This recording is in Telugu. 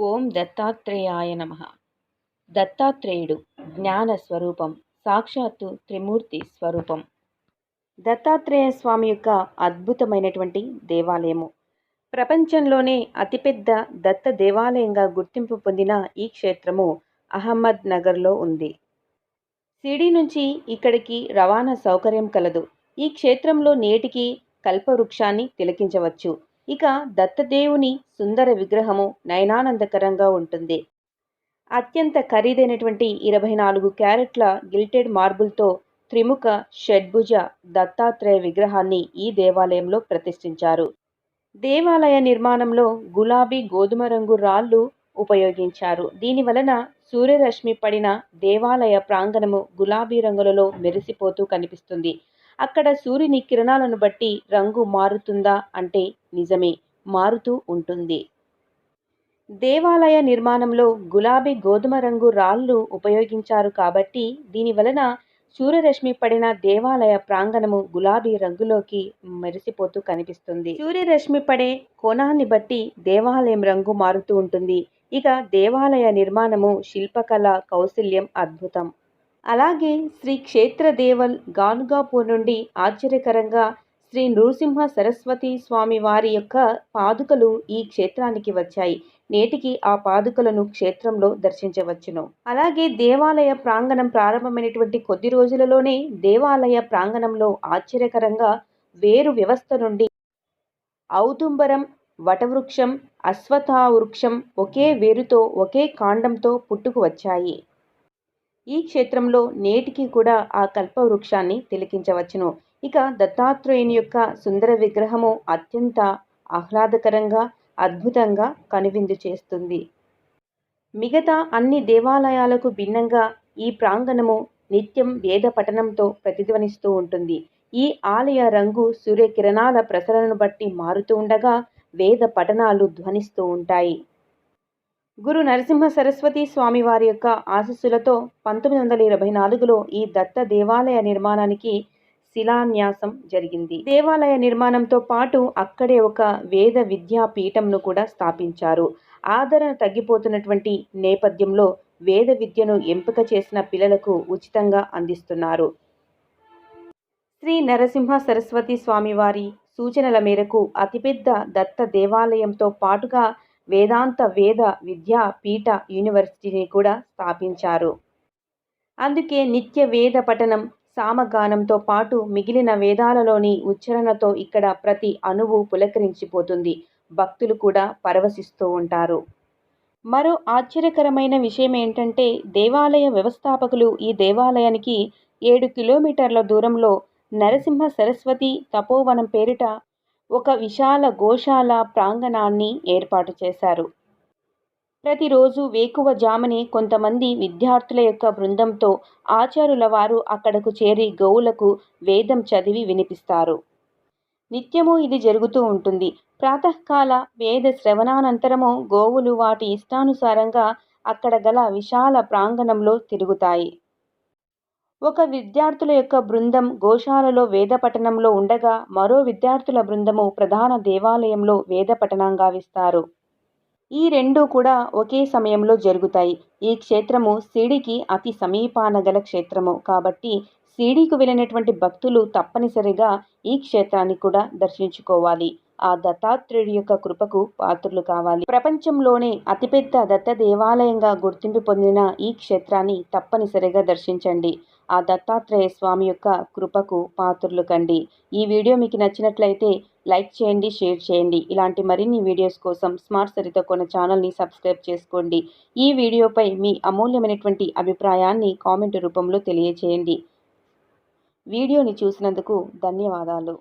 ఓం దత్తాత్రేయాయ నమ. దత్తాత్రేయుడు జ్ఞాన స్వరూపం సాక్షాత్తు త్రిమూర్తి స్వరూపం. దత్తాత్రేయ స్వామి యొక్క అద్భుతమైనటువంటి దేవాలయము. ప్రపంచంలోనే అతిపెద్ద దత్త దేవాలయంగా గుర్తింపు పొందిన ఈ క్షేత్రము అహ్మద్ నగర్లో ఉంది. సిడి నుంచి ఇక్కడికి రవాణా సౌకర్యం కలదు. ఈ క్షేత్రంలో నేటికి కల్పవృక్షాన్ని తిలకించవచ్చు. ఇక దత్తదేవుని సుందర విగ్రహము నయనానందకరంగా ఉంటుంది. అత్యంత ఖరీదైనటువంటి ఇరవై నాలుగు క్యారెట్ల గిల్టెడ్ మార్బుల్తో త్రిముఖ షడ్భుజ దత్తాత్రేయ విగ్రహాన్ని ఈ దేవాలయంలో ప్రతిష్ఠించారు. దేవాలయ నిర్మాణంలో గులాబీ గోధుమ రంగు రాళ్ళు ఉపయోగించారు. దీని వలన సూర్యరశ్మి పడిన దేవాలయ ప్రాంగణము గులాబీ రంగులలో మెరిసిపోతూ కనిపిస్తుంది. అక్కడ సూర్యుని కిరణాలను బట్టి రంగు మారుతుందా అంటే నిజమే మారుతూ ఉంటుంది. దేవాలయ నిర్మాణంలో గులాబీ గోధుమ రంగు రాళ్ళు ఉపయోగించారు కాబట్టి దీని వలన సూర్యరశ్మి పడిన దేవాలయ ప్రాంగణము గులాబీ రంగులోకి మెరిసిపోతూ కనిపిస్తుంది. సూర్యరశ్మి పడే కోణాన్ని బట్టి దేవాలయం రంగు మారుతూ ఉంటుంది. ఇక దేవాలయ నిర్మాణము శిల్పకళ కౌశల్యం అద్భుతం. అలాగే శ్రీ క్షేత్రదేవల్ గానుగాపూర్ నుండి ఆశ్చర్యకరంగా శ్రీ నృసింహ సరస్వతి స్వామి వారి యొక్క పాదుకలు ఈ క్షేత్రానికి వచ్చాయి. నేటికి ఆ పాదుకలను క్షేత్రంలో దర్శించవచ్చును. అలాగే దేవాలయ ప్రాంగణం ప్రారంభమైనటువంటి కొద్ది రోజులలోనే దేవాలయ ప్రాంగణంలో ఆశ్చర్యకరంగా వేరు వ్యవస్థ నుండి ఔదుంబరం వటవృక్షం అశ్వథా వృక్షం ఒకే వేరుతో ఒకే కాండంతో పుట్టుకు వచ్చాయి ఈ క్షేత్రంలో నేటికి కూడా ఆ కల్పవృక్షాన్ని తిలకించవచ్చును. ఇక దత్తాత్రేయుని యొక్క సుందర విగ్రహము అత్యంత ఆహ్లాదకరంగా అద్భుతంగా కనువిందు చేస్తుంది. మిగతా అన్ని దేవాలయాలకు భిన్నంగా ఈ ప్రాంగణము నిత్యం వేద పఠనంతో ప్రతిధ్వనిస్తూ ఉంటుంది. ఈ ఆలయ రంగు సూర్యకిరణాల ప్రసరణను బట్టి మారుతూ ఉండగా వేద పఠనాలు ధ్వనిస్తూ ఉంటాయి. గురు నరసింహ సరస్వతి స్వామి వారి యొక్క ఆశస్సులతో పంతొమ్మిది వందల ఇరవై నాలుగులో ఈ దత్త దేవాలయ నిర్మాణానికి శిలాన్యాసం జరిగింది. దేవాలయ నిర్మాణంతో పాటు అక్కడే ఒక వేద విద్యా పీఠంను కూడా స్థాపించారు. ఆదరణ తగ్గిపోతున్నటువంటి నేపథ్యంలో వేద విద్యను ఎంపిక చేసిన పిల్లలకు ఉచితంగా అందిస్తున్నారు. శ్రీ నరసింహ సరస్వతి స్వామివారి సూచనల మేరకు అతిపెద్ద దత్త దేవాలయంతో పాటుగా వేదాంత వేద విద్యా పీఠ యూనివర్సిటీని కూడా స్థాపించారు. అందుకే నిత్య వేద పఠనం సామగానంతో పాటు మిగిలిన వేదాలలోని ఉచ్చరణతో ఇక్కడ ప్రతి అణువు పులకరించిపోతుంది. భక్తులు కూడా పరవశిస్తూ ఉంటారు. మరో ఆశ్చర్యకరమైన విషయం ఏంటంటే దేవాలయ వ్యవస్థాపకులు ఈ దేవాలయానికి ఏడు కిలోమీటర్ల దూరంలో నరసింహ సరస్వతి తపోవనం పేరిట ఒక విశాల గోశాల ప్రాంగణాన్ని ఏర్పాటు చేశారు. ప్రతిరోజు వేకువ జామని కొంతమంది విద్యార్థుల యొక్క బృందంతో ఆచారుల వారు అక్కడకు చేరి గోవులకు వేదం చదివి వినిపిస్తారు. నిత్యము ఇది జరుగుతూ ఉంటుంది. ప్రాతకాల వేద శ్రవణానంతరము గోవులు వాటి ఇష్టానుసారంగా అక్కడ గల విశాల ప్రాంగణంలో తిరుగుతాయి. ఒక విద్యార్థుల యొక్క బృందం గోశాలలో వేద పఠనంలో ఉండగా మరో విద్యార్థుల బృందము ప్రధాన దేవాలయంలో వేద పఠనం గావిస్తారు. ఈ రెండు కూడా ఒకే సమయంలో జరుగుతాయి. ఈ క్షేత్రము సిడికి అతి సమీపాన గల క్షేత్రము. కాబట్టి సిడికి వెళ్ళినటువంటి భక్తులు తప్పనిసరిగా ఈ క్షేత్రాన్ని కూడా దర్శించుకోవాలి. ఆ దత్తాత్రేయుడి యొక్క కృపకు పాత్రులు కావాలి. ప్రపంచంలోనే అతిపెద్ద దత్త దేవాలయంగా గుర్తింపు పొందిన ఈ క్షేత్రాన్ని తప్పనిసరిగా దర్శించండి. ఆ దత్తాత్రేయ స్వామి యొక్క కృపకు పాత్రులు కండి. ఈ వీడియో మీకు నచ్చినట్లయితే లైక్ చేయండి షేర్ చేయండి. ఇలాంటి మరిన్ని వీడియోస్ కోసం స్మార్ట్ సరిత కొన్న ఛానల్ని సబ్స్క్రైబ్ చేసుకోండి. ఈ వీడియోపై మీ అమూల్యమైనటువంటి అభిప్రాయాన్ని కామెంట్ రూపంలో తెలియచేయండి. వీడియోని చూసినందుకు ధన్యవాదాలు.